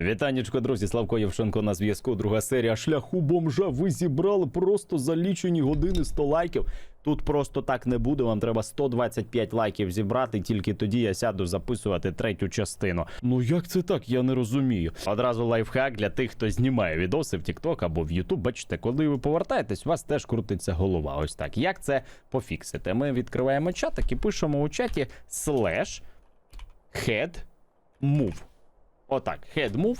Вітанечко, друзі, Славко Євшенко на зв'язку. Друга серія шляху бомжа. Ви зібрали просто за лічені години 100 лайків. Тут просто так не буде. Вам треба 125 лайків зібрати. Тільки тоді я сяду записувати третю частину. Ну як це так? Я не розумію. Одразу лайфхак для тих, хто знімає відоси в TikTok або в YouTube. Бачите, коли ви повертаєтесь, у вас теж крутиться голова. Ось так. Як це пофіксити? Ми відкриваємо чатик і пишемо у чаті slash head move. Отак, head move,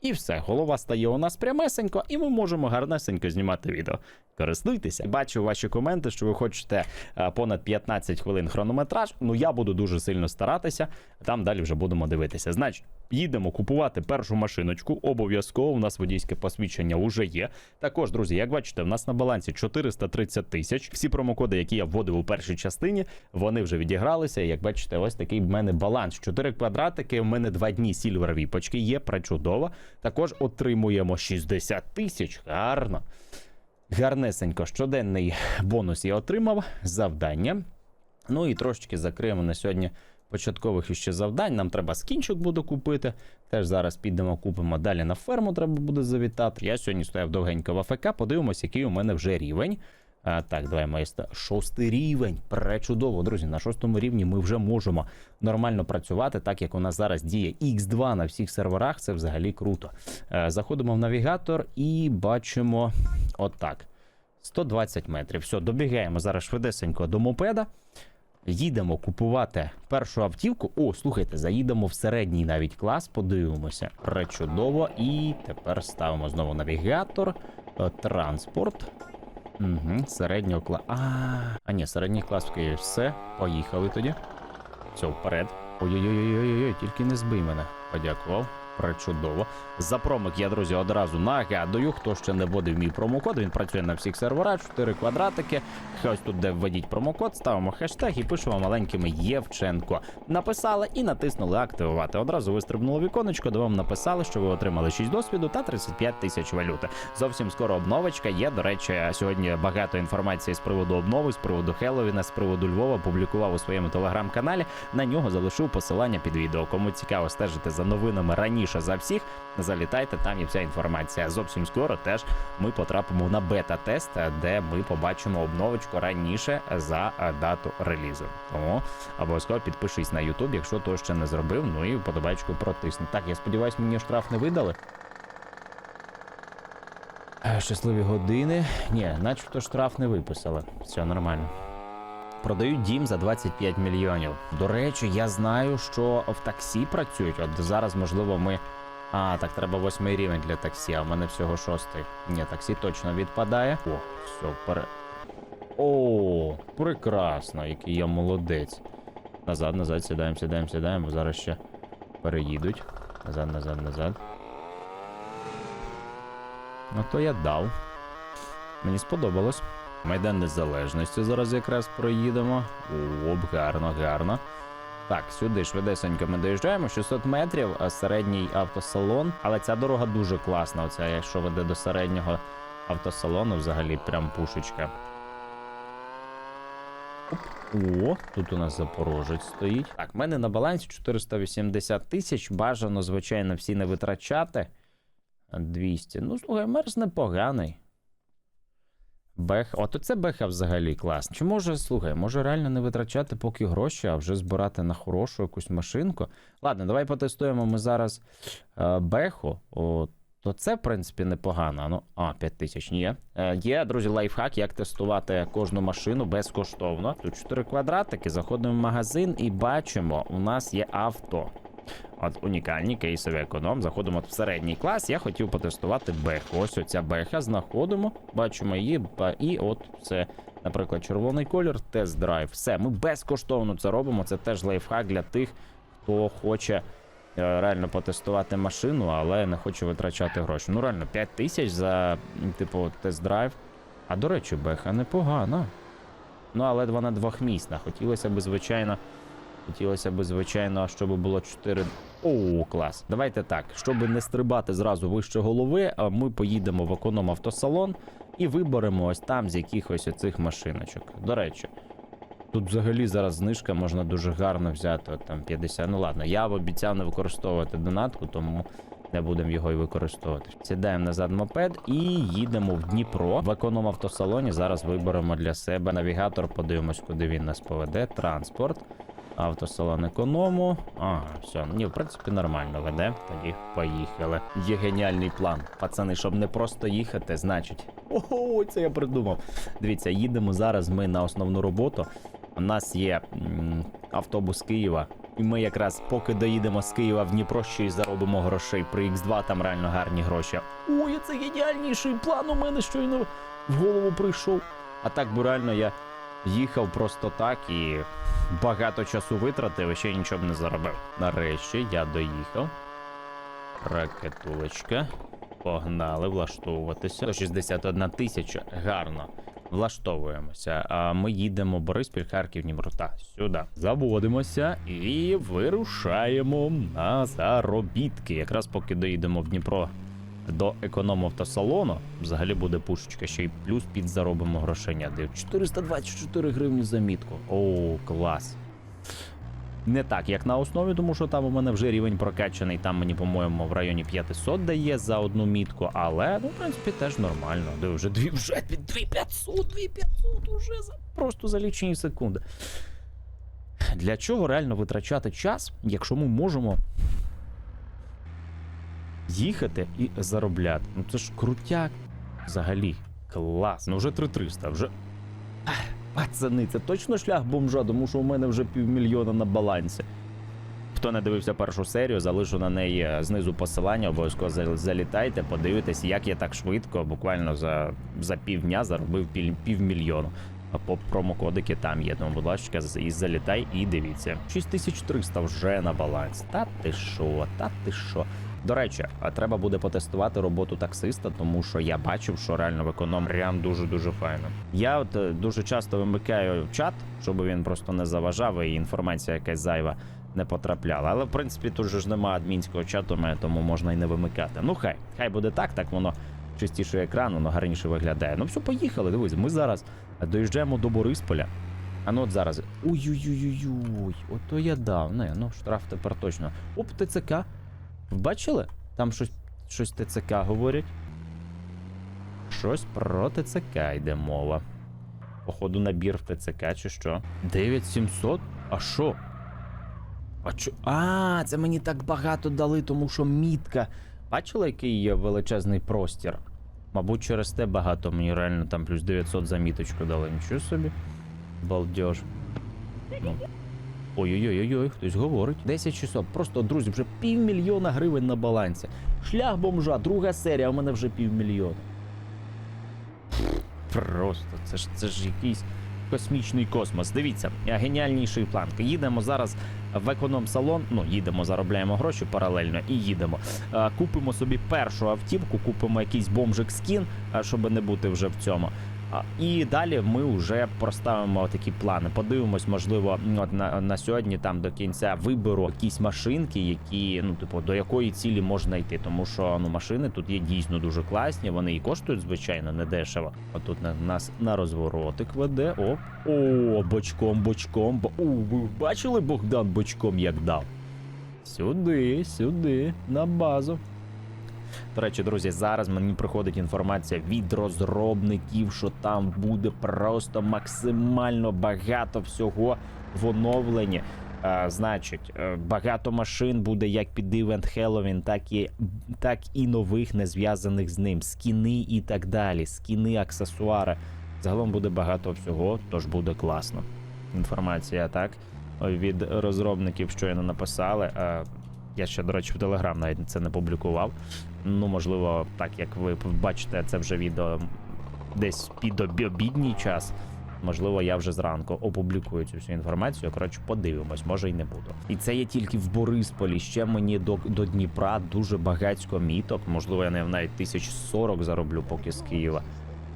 і все, голова стає у нас прямесенько, і ми можемо гарнесенько знімати відео. Користуйтеся. Бачу ваші коменти, що ви хочете е, понад 15 хвилин хронометраж. Ну я буду дуже сильно старатися. Там далі вже будемо дивитися. Значить, їдемо купувати першу машиночку. Обов'язково у нас водійське посвідчення вже є. Також, друзі, як бачите, в нас на балансі 430 тисяч. Всі промокоди, які я вводив у першій частині, вони вже відігралися. Як бачите, ось такий в мене баланс. 4 квадратики. В мене 2 дні сільвер віпочки є. Пречудово. Також отримуємо 60 тисяч. Гарно. Гарнесенько, щоденний бонус я отримав. Завдання. Ну і трошечки закриємо на сьогодні початкових іще завдань. Нам треба скінчик буде купити. Теж зараз підемо, купимо. Далі на ферму треба буде завітати. Я сьогодні стояв довгенько в АФК. Подивимось, який у мене вже рівень. А, так, давай моє шостий рівень. Пречудово, друзі. На шостому рівні ми вже можемо нормально працювати, так як у нас зараз діє X2 на всіх серверах. Це взагалі круто. Е, Заходимо в навігатор і бачимо отак. 120 метрів. Все, добігаємо зараз швидесенько до мопеда. Їдемо купувати першу автівку. О, слухайте, заїдемо в середній навіть клас, подивимося. Пречудово. І тепер ставимо знову навігатор, е, транспорт. Угу, середнього класу. А, а ні, середній клас в Києві. Все, поїхали тоді. Все, вперед. Ой-ой-ой, тільки не збий мене. Подякував. Пречудово. За промик я, друзі, одразу нагадую, хто ще не вводив мій промокод. Він працює на всіх серверах, 4 квадратики. Ось тут, де введіть промокод, ставимо хештег і пишемо маленькими Євченко. Написали і натиснули активувати. Одразу вистрибнуло віконечко, де вам написали, що ви отримали 6 досвіду та 35 тисяч валюти. Зовсім скоро обновочка є. До речі, сьогодні багато інформації з приводу обнови, з приводу Хеллоуіна, з приводу Львова публікував у своєму телеграм-каналі. На нього залишив посилання під відео. Кому цікаво стежити за новинами раніше за всіх, залітайте, там є вся інформація. Зовсім скоро теж ми потрапимо на бета-тест, де ми побачимо обновочку раніше за е, дату релізу. Тому обов'язково підпишись на YouTube, якщо то ще не зробив. Ну і вподобайку протисни. Так, я сподіваюся, мені штраф не видали. Е, Щасливі години. Ні, начебто штраф не виписали. Все нормально. Продають дім за 25 мільйонів. До речі, я знаю, що в таксі працюють. От зараз, можливо, ми. А, так треба восьмий рівень для таксі, а в мене всього шостий. Ні, таксі точно відпадає. О, все, пере. О, прекрасно, який я молодець. Назад, назад, сідаємо, сідаємо, сідаємо, зараз ще переїдуть. Назад, назад, назад. Ну то я дав. Мені сподобалось. Майдан Незалежності зараз якраз проїдемо. Оп, гарно, гарно. Так, сюди швидесенько ми доїжджаємо. 600 метрів, середній автосалон. Але ця дорога дуже класна. Оця, якщо веде до середнього автосалону, взагалі прям пушечка. О, тут у нас запорожець стоїть. Так, в мене на балансі 480 тисяч. Бажано, звичайно, всі не витрачати. 200. Ну, слухай, мерз непоганий. Бех, от оце беха взагалі класно. Чи може, слухай, може реально не витрачати поки гроші, а вже збирати на хорошу якусь машинку? Ладно, давай потестуємо ми зараз е, беху. О, то це, в принципі, непогано. Ну, а, 5 тисяч ні. Е, є, друзі, лайфхак, як тестувати кожну машину безкоштовно. Тут 4 квадратики, заходимо в магазин і бачимо, у нас є авто. От унікальні кейсові економ. Заходимо в середній клас. Я хотів потестувати беху. Ось оця беха. Знаходимо, бачимо її. І от це, наприклад, червоний колір, тест-драйв. Все, ми безкоштовно це робимо. Це теж лайфхак для тих, хто хоче. е, Реально потестувати машину, але не хоче витрачати гроші. Ну реально, 5 тисяч за типу тест-драйв. А до речі, беха непогана. Ну, але вона двохмісна. Хотілося б, звичайно, Хотілося б, звичайно, щоб було 4. О, клас. Давайте так. Щоб не стрибати зразу вище голови, ми поїдемо в економ автосалон і виберемо ось там з якихось оцих машиночок. До речі, тут взагалі зараз знижка можна дуже гарно взяти. От там 50. Ну ладно, я обіцяв не використовувати донатку, тому не будемо його і використовувати. Сідаємо назад мопед і їдемо в Дніпро. В економ автосалоні зараз виберемо для себе навігатор, подивимось, куди він нас поведе. Транспорт. Автосалон економу. Ага, все. Ні, в принципі, нормально веде. Тоді поїхали. Є геніальний план. Пацани, щоб не просто їхати, значить. Ого, це я придумав. Дивіться, їдемо зараз ми на основну роботу. У нас є автобус Києва. І ми якраз поки доїдемо з Києва в Дніпро, ще й заробимо грошей. При X2 там реально гарні гроші. Ой, це геніальніший план у мене щойно в голову прийшов. А так би реально я їхав просто так і багато часу витратив і ще нічого б не заробив. Нарешті я доїхав. Ракетулечка. Погнали влаштовуватися. 161 тисяча. Гарно. Влаштовуємося. А ми їдемо Бориспіль, Харків, Дніпрота. Сюди. Заводимося і вирушаємо на заробітки. Якраз поки доїдемо в Дніпро до економ автосалону, взагалі буде пушечка, ще й плюс підзаробимо грошення. 424 гривні за мітку. О, клас. Не так, як на основі, тому що там у мене вже рівень прокачаний, там мені, по-моєму, в районі 500 дає за одну мітку, але, ну, в принципі, теж нормально. Де вже дві вже 2500, 2500 уже за просто за лічені секунди. Для чого реально витрачати час, якщо ми можемо їхати і заробляти? Ну це ж крутяк взагалі. Клас. Ну вже 3300, вже. Ах, Пацани, це точно шлях бомжа, тому що у мене вже півмільйона на балансі. Хто не дивився першу серію, залишу на неї е, знизу посилання, обов'язково залітайте, подивитесь, як я так швидко, буквально за, за півдня заробив пів, півмільйону. По промокодики там є, тому, будь ласка, і залітай і дивіться. 6300 вже на балансі. Та ти що, та ти що. До речі, а треба буде потестувати роботу таксиста, тому що я бачив, що реально в економ прям дуже дуже файно. Я от е, дуже часто вимикаю чат, щоб він просто не заважав і інформація якась зайва не потрапляла. Але в принципі тут же ж немає адмінського чату, тому можна і не вимикати. Ну хай, хай буде так, так воно чистіше екран, воно гарніше виглядає. Ну все, поїхали. Дивись, ми зараз доїжджаємо до Борисполя. А ну от зараз. Ой-ой-ой-ой, ото я дав. Не, ну штраф тепер точно. Оп, ТЦК. Бачили? Там щось, щось ТЦК говорять. Щось про ТЦК йде мова. Походу, набір в ТЦК чи що? 9700? А що? А чо? А, це мені так багато дали, тому що мітка. Бачила, який є величезний простір? Мабуть, через те багато мені реально там плюс 900 за міточку дали. Нічого собі. Балдеж. Ну. Ой-ой-ой, хтось говорить. 10 часов. Просто, друзі, вже півмільйона гривень на балансі. Шлях бомжа, друга серія, а у мене вже півмільйона. Просто, це ж це ж якийсь космічний космос. Дивіться, е, геніальніший план. Їдемо зараз в економ-салон. Ну, їдемо, заробляємо гроші паралельно і їдемо. Е, Купимо собі першу автівку, купимо якийсь бомжик скін, е, щоб не бути вже в цьому. А, І далі ми вже проставимо такі плани. Подивимось, можливо, от на, на сьогодні там до кінця виберу якісь машинки, які ну, типу, до якої цілі можна йти. Тому що ну машини тут є дійсно дуже класні. Вони і коштують, звичайно, не дешево. Отут на нас на розворотик веде. О, о, бочком, бочком. Бо- ви бачили Богдан бочком як дав? Сюди, сюди, на базу. До речі, друзі, зараз мені приходить інформація від розробників, що там буде просто максимально багато всього в оновленні. Е, значить, е, багато машин буде як під івент Хеллоуін, так і так і нових, не зв'язаних з ним. Скіни і так далі. Скіни, аксесуари. Загалом буде багато всього, тож буде класно. Інформація так від розробників щойно написали. Е, Я ще, до речі, в Телеграм навіть це не публікував. Ну, можливо, так як ви бачите, це вже відео десь під обідній час. Можливо, я вже зранку опублікую цю всю інформацію. Коротше, подивимось, може й не буду. І це є тільки в Борисполі. Ще мені до, до Дніпра дуже багатько міток. Можливо, я не навіть тисяч сорок зароблю, поки з Києва.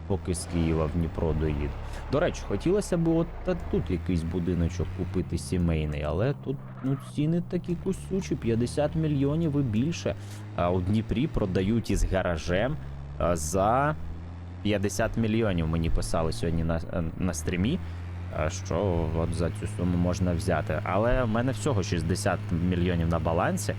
Поки з Києва в Дніпро доїду. До речі, хотілося б от тут якийсь будиночок купити сімейний, але тут ну ціни такі кусючі, 50 мільйонів і більше. А у Дніпрі продають із гаражем за 50 мільйонів. Мені писали сьогодні на, на стрімі. Що от за цю суму можна взяти. Але в мене всього 60 мільйонів на балансі.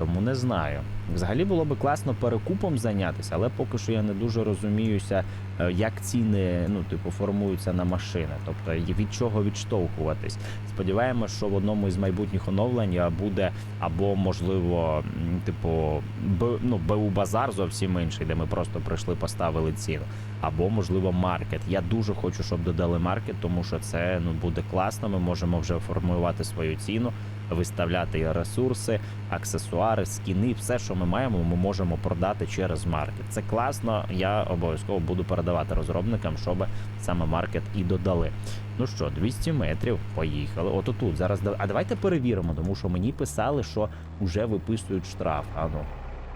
Тому не знаю. Взагалі було би класно перекупом зайнятися, але поки що я не дуже розуміюся, е, як ціни ну, типу, формуються на машини, тобто від чого відштовхуватись. Сподіваємось, що в одному із майбутніх оновлень буде або можливо, типу, Б, ну, БУ базар зовсім інший, де ми просто прийшли, поставили ціну. Або можливо маркет. Я дуже хочу, щоб додали маркет, тому що це ну буде класно. Ми можемо вже формулювати свою ціну, виставляти ресурси, аксесуари, скіни, все, що ми маємо, ми можемо продати через маркет. Це класно. Я обов'язково буду передавати розробникам, щоб саме маркет і додали. Ну що, 200 метрів, поїхали. Ото тут зараз. А давайте перевіримо, тому що мені писали, що вже виписують штраф. А ну.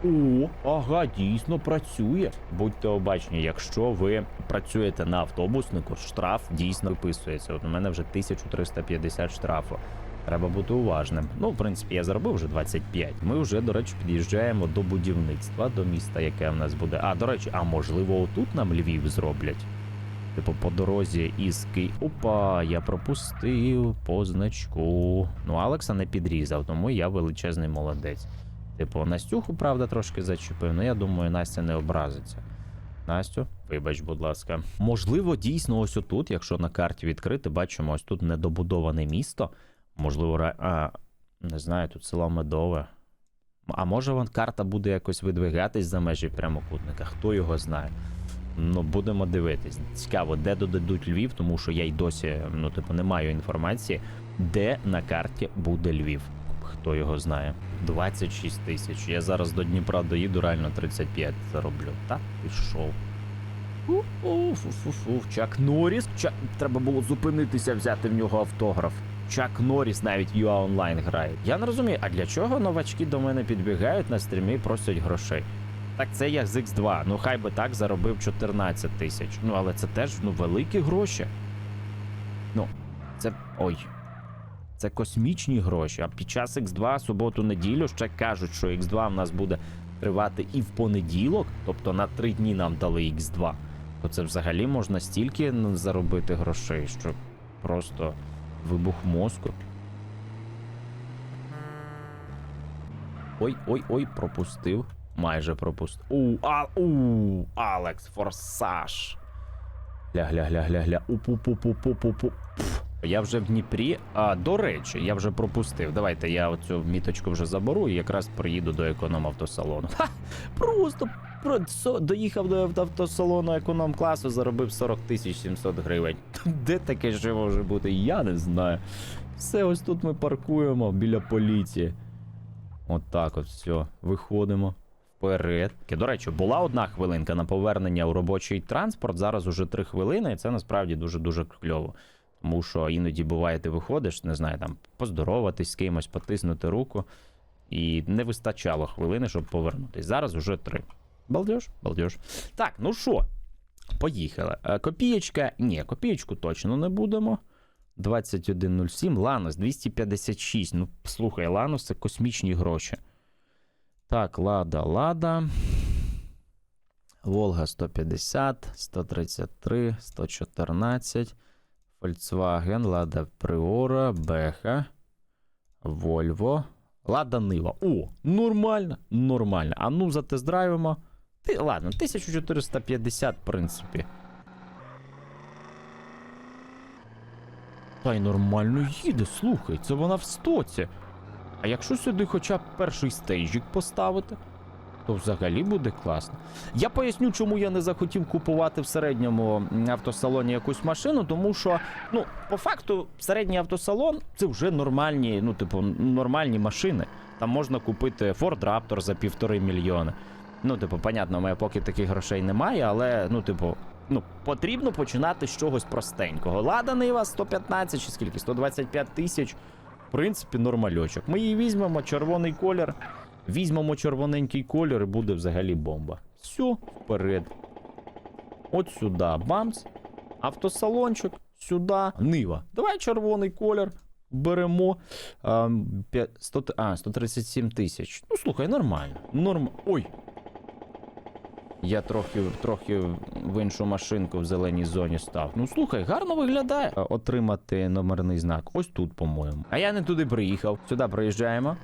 О, ага, дійсно працює. Будьте обачні, якщо ви працюєте на автобуснику, штраф дійсно виписується. От у мене вже 1350 штрафу. Треба бути уважним. Ну, в принципі, я заробив вже 25. Ми вже, до речі, під'їжджаємо до будівництва, до міста, яке в нас буде. А, до речі, а можливо, отут нам Львів зроблять. Типу, по дорозі із Ки... Опа, я пропустив по значку. Ну, Алекса не підрізав, тому я величезний молодець. Типу, Настюху, правда, трошки зачепив, але я думаю, Настя не образиться. Настю, вибач, будь ласка. Можливо, дійсно, ось отут, якщо на карті відкрити, бачимо, ось тут недобудоване місто. Можливо, а, не знаю, тут село Медове. А може вон карта буде якось видвигатись за межі прямокутника, хто його знає. Ну, будемо дивитись. Цікаво, де додадуть Львів, тому що я й досі, ну, типу, не маю інформації, де на карті буде Львів. Хто його знає. 26 тисяч. Я зараз до Дніпра доїду, реально 35 зароблю. Та пішов. Чак Норріс. Чак... Треба було зупинитися, взяти в нього автограф. Чак Норріс навіть UA онлайн грає. Я не розумію, а для чого новачки до мене підбігають на стрімі і просять грошей? Так це я з X2. Ну хай би так заробив 14 тисяч. Ну але це теж ну великі гроші. Ну, це. ой. Це космічні гроші. А під час X2 суботу-неділю ще кажуть, що X2 в нас буде тривати і в понеділок, тобто на три дні нам дали X2. То це взагалі можна стільки ну, заробити грошей, що просто вибух мозку. Ой, ой, ой, пропустив. Майже пропустив. У, а, у, Алекс, форсаж. Гля-гля-гля-гля-гля. Упу-пу-пу-пу-пу-пу. Я вже в Дніпрі. А, до речі, я вже пропустив. Давайте я оцю міточку вже заберу і якраз приїду до економ-автосалону. Ха! Просто доїхав до автосалону економ-класу, заробив 40 тисяч 700 гривень. Де таке ще може бути? Я не знаю. Все, ось тут ми паркуємо біля поліції. От так от все. Виходимо. Вперед. До речі, була одна хвилинка на повернення у робочий транспорт. Зараз уже три хвилини, і це насправді дуже дуже кльово. Тому що іноді буває, ти виходиш, не знаю, там поздороватись з кимось, потиснути руку. І не вистачало хвилини, щоб повернутись. Зараз уже три. Балдеж, балдеж. Так, ну що, поїхали. Е, Копієчка. Ні, копієчку точно не будемо. 21.07. Ланос 256. Ну, слухай, Ланос це космічні гроші. Так, Лада, Лада. Волга 150, 133, 114. Volkswagen, Лада Приора, Беха, Вольво. Лада Нива. О, нормально, нормально. А ну затест-драйвимо. Ти, ладно, 1450, в принципі. Та й нормально їде, слухай, це вона в стоці. А якщо сюди хоча б перший стейджик поставити, то взагалі буде класно. Я поясню, чому я не захотів купувати в середньому автосалоні якусь машину, тому що, ну, по факту, середній автосалон це вже нормальні, ну, типу, нормальні машини. Там можна купити Ford Raptor за півтори мільйони. Ну, типу, понятно, у мене поки таких грошей немає, але, ну, типу, ну, потрібно починати з чогось простенького. Лада Нива 115 чи скільки? 125 тисяч. В принципі, нормальочок. Ми її візьмемо, червоний колір. Візьмемо червоненький колір і буде взагалі бомба. Все, вперед. От сюди, бамс. Автосалончик, сюди. Нива. Давай червоний колір. Беремо. А, 100, а, 137 тисяч. Ну, слухай, нормально. Норм... Ой. Я трохи, трохи в іншу машинку в зеленій зоні став. Ну слухай, гарно виглядає. Отримати номерний знак. Ось тут, по-моєму. А я не туди приїхав. Сюди приїжджаємо.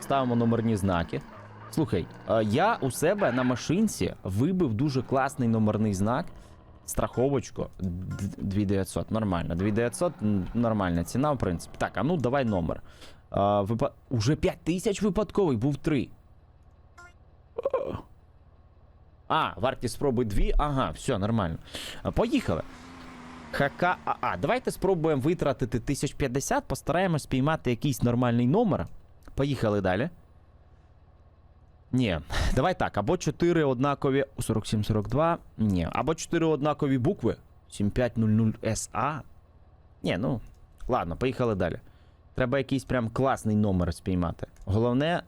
ставимо номерні знаки. Слухай, е, я у себе на машинці вибив дуже класний номерний знак. Страховочку 2900, нормально. 2900 нормальна ціна, в принципі. Так, а ну давай номер. А, випа... Уже 5000 випадковий, був 3. А, вартість спроби 2. Ага, все, нормально. Поїхали. ХКАА. Давайте спробуємо витратити 1050, постараємось спіймати якийсь нормальний номер. Поїхали далі. Ні, давай так, або 4 однакові 4742. Ні, або 4 однакові букви 7500SA. Ні, ну, ладно, поїхали далі. Треба якийсь прям класний номер спіймати. Головне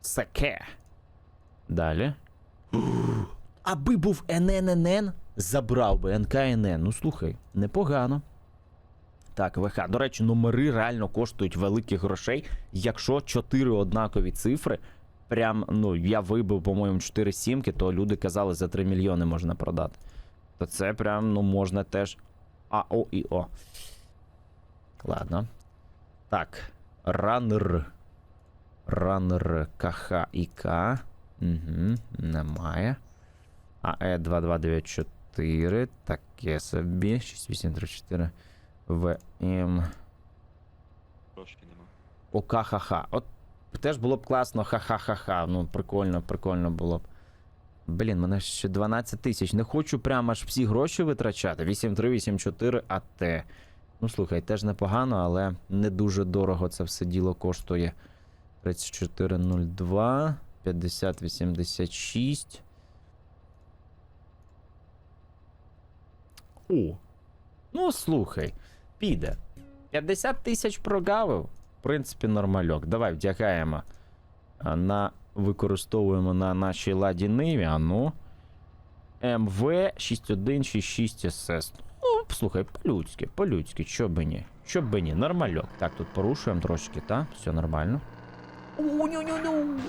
саке. Далі. Аби був ННН, забрав би НКНН. Ну слухай, непогано. Так, ВХ. До речі, номери реально коштують великих грошей. Якщо 4 однакові цифри, прям, ну, я вибив, по-моєму, 4 сімки, то люди казали, за 3 мільйони можна продати. То це прям, ну, можна теж. А, О і О. Ладно. Так. Ранр. Ранр КХ і К. Угу, немає. АЕ 2294. Таке собі. 6834. ВМ. Трошки нема. ОКХХ. От теж було б класно, ха-ха-ха-ха. Ну, прикольно, прикольно було б. Блін, мене ще 12 тисяч. Не хочу прямо аж всі гроші витрачати. 8384 АТ. Ну, слухай, теж непогано, але не дуже дорого це все діло коштує. 3402, 5086. О. Ну, слухай, піде. 50 тисяч прогавив. В принципі, нормальок. Давай вдягаємо. На, використовуємо на нашій ладі Ниві. А ну. МВ 6166 СС. Ну, слухай, по-людськи, по-людськи, що би ні. Що би ні, нормальок. Так, тут порушуємо трошки, та? Все нормально. У-ню-ню-ню.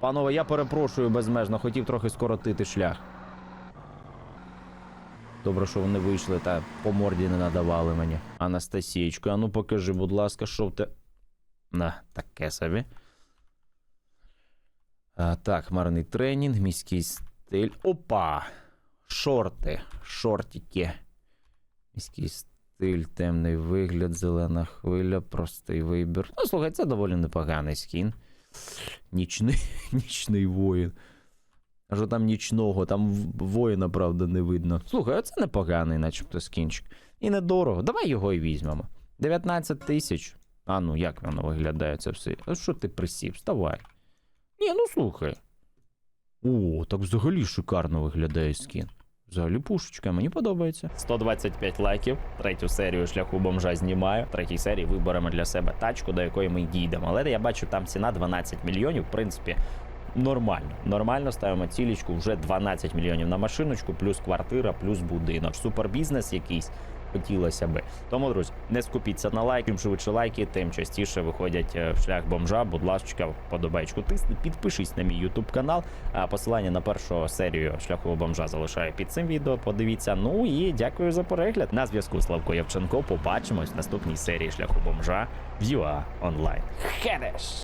Панове, я перепрошую безмежно, хотів трохи скоротити шлях. Добре, що вони вийшли та по морді не надавали мені. Анастасієчко, а ну покажи, будь ласка, що в те. На, таке собі. А, так, хмарний тренінг, міський стиль. Опа! Шорти. Шортики. Міський стиль, темний вигляд, зелена хвиля, простий вибір. Ну, слухай, це доволі непоганий скін. Нічний, нічний воїн. А що там нічного, там воїна, правда, не видно. Слухай, оце непоганий, начебто скінчик. І недорого. Давай його і візьмемо. 19 тисяч. А ну, як воно виглядає це все? А що ти присів? Вставай. Ні, ну слухай. О, так взагалі шикарно виглядає скін. Взагалі пушечка, мені подобається. 125 лайків. Третю серію шляху бомжа знімаю. В третій серії виберемо для себе тачку, до якої ми дійдемо. Але я бачу, там ціна 12 мільйонів. В принципі, нормально. Нормально ставимо цілічку вже 12 мільйонів на машиночку, плюс квартира, плюс будинок. Супербізнес якийсь. Хотілося би. Тому, друзі, не скупіться на лайк. Чим швидше лайки, тим частіше виходять е, в шлях бомжа. Будь ласка, вподобайку тисни, підпишись на мій ютуб канал. А посилання на першу серію шляху бомжа залишаю під цим відео. Подивіться. Ну і дякую за перегляд. На зв'язку Славко Явченко. Побачимось в наступній серії шляху бомжа в UA онлайн. Хедеш!